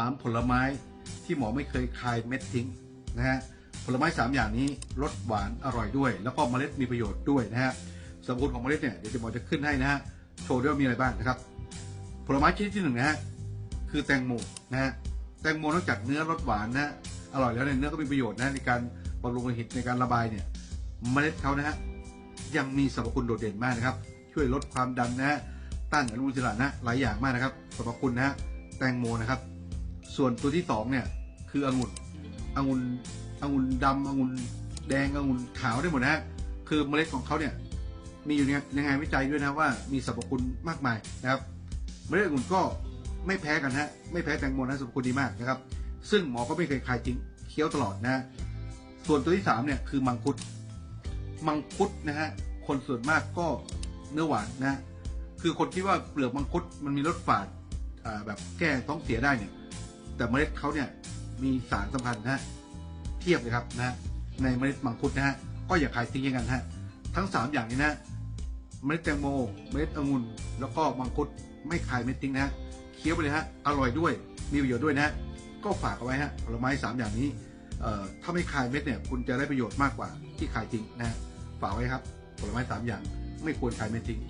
สามผลไม้ที่หมอไม่เคยคายเม็ดทิ้งนะฮะผลไม้สามอย่างนี้รสหวานอร่อยด้วย แล้วก็เมล็ดมีประโยชน์ด้วยนะฮะสรรพคุณของเมล็ดเนี่ยเดี๋ยวหมอจะขึ้นให้นะฮะโชว์ด้วยว่ามีอะไรบ้างนะครับ ผลไม้ชนิดที่หนึ่งนะฮะคือแตงโมนะฮะแตงโมนอกจากเนื้อรสหวานนะฮะอร่อยแล้วเนี่ยเนื้อก็มีประโยชน์นะในการบำรุงโลหิตในการระบายเนี่ยเมล็ดเขานะฮะยังมีสรรพคุณโดดเด่นมากนะครับ ช่วยลดความดันนะฮะต้านอนุมูลอิสระนะหลายอย่างมากนะครับสรรพคุณนะฮะแตงโมนะครับ ส่วนตัวที่สองเนี่ย คือองุ่นองุ่นองุ่นดำองุ่นแดงองุ่นขาวได้หมดนะฮะคือเมล็ดของเขาเนี่ย มีอยู่ในงานวิจัยด้วยนะว่ามีสรรพคุณมากมายนะครับเมล็ดองุ่นก็ไม่แพ้กันฮะไม่แพ้แตงโมนะสรรพคุณดีมากนะครับ ซึ่งหมอก็ไม่เคยคายทิ้งเคี้ยวตลอดนะ ส่วนตัวที่สามเนี่ยคือมังคุดมังคุดนะฮะคนส่วนมากก็เนื้อหวานนะ คือคนคิดว่าเปลือกมังคุดมันมีรสฝาดแบบแก้ท้องเสียได้เนี่ย แต่เมล็ดเขาเนี่ยมีสารสำคัญนะฮะเทียบเลยครับนะฮะในเมล็ดมังคุดนะฮะก็อย่าขายทิ้งอย่างนั้นฮะทั้งสามอย่างนี้นะเมล็ดแตงโมเมล็ดองุ่นแล้วก็มังคุดไม่ขายเม็ดทิ้งนะฮะเคี้ยวไปเลยฮะอร่อยด้วยมีประโยชน์ด้วยนะฮะก็ฝากเอาไว้ฮะผลไม้สามอย่างนี้เอ่อถ้าไม่คายเม็ดเนี่ยคุณจะได้ประโยชน์มากกว่าที่ขายทิ้งนะฮะฝากไว้ครับผลไม้สามอย่างไม่ควรขายเม็ดทิ้ง